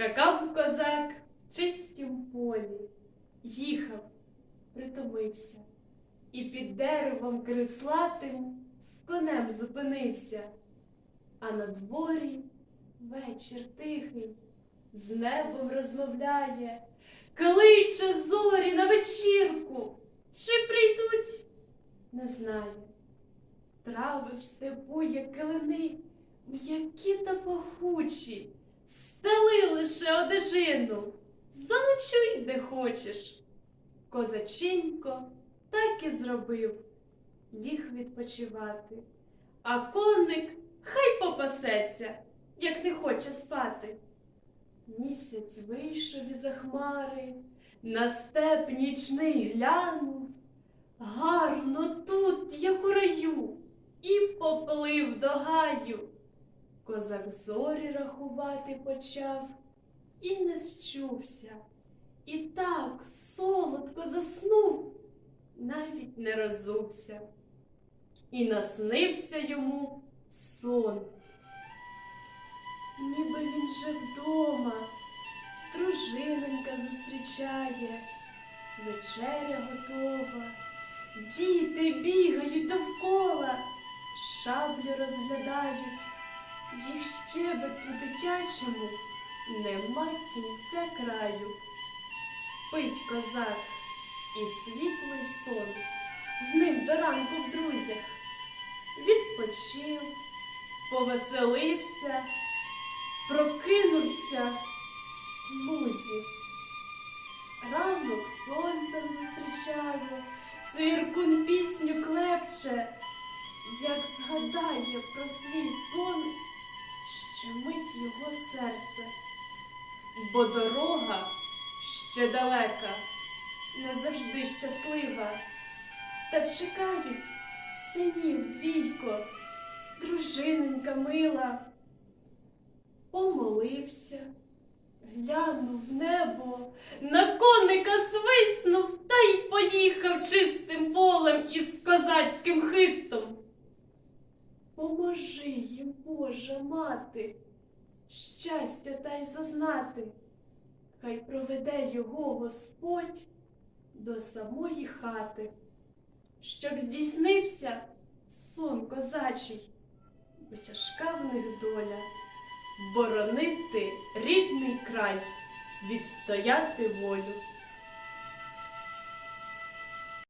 Скакав козак в чистім полі, їхав, притомився, і під деревом крислатим з конем зупинився. А на дворі вечір тихий, з небом розмовляє, кличе зорі на вечірку. Чи прийдуть, не знає. Трави в степу, як килини, м'які та пахучі, стели лише одежину, заночуй де хочеш. Козаченько так і зробив, ліг відпочивати, а коник хай попасеться, як не хоче спати. Місяць вийшов із-за хмари, на степ нічний глянув, гарно тут, як у раю, і поплив до гаю. Козак зорі рахувати почав і не счувся, і так солодко заснув, навіть не розувся. І наснився йому сон. Ніби він же вдома, дружиненька зустрічає, вечеря готова, діти бігають довкола, шаблю розглядають, їх щебету дитячому нема кінця краю. Спить козак і світлий сон, з ним до ранку в друзях. Відпочив, повеселився, прокинувся в лузі. Ранок сонцем зустрічає, цвіркун пісню клепче, як згадає про свій сон, щемить його серце, бо дорога ще далека, не завжди щаслива, та чекають синів двійко, дружиненька мила. Помолився, глянув в небо, на коника свиснув їм, Божа мати, щастя та й зазнати, хай проведе його Господь до самої хати, щоб здійснився сон козачий, бо тяжка в них доля боронити рідний край, відстояти волю.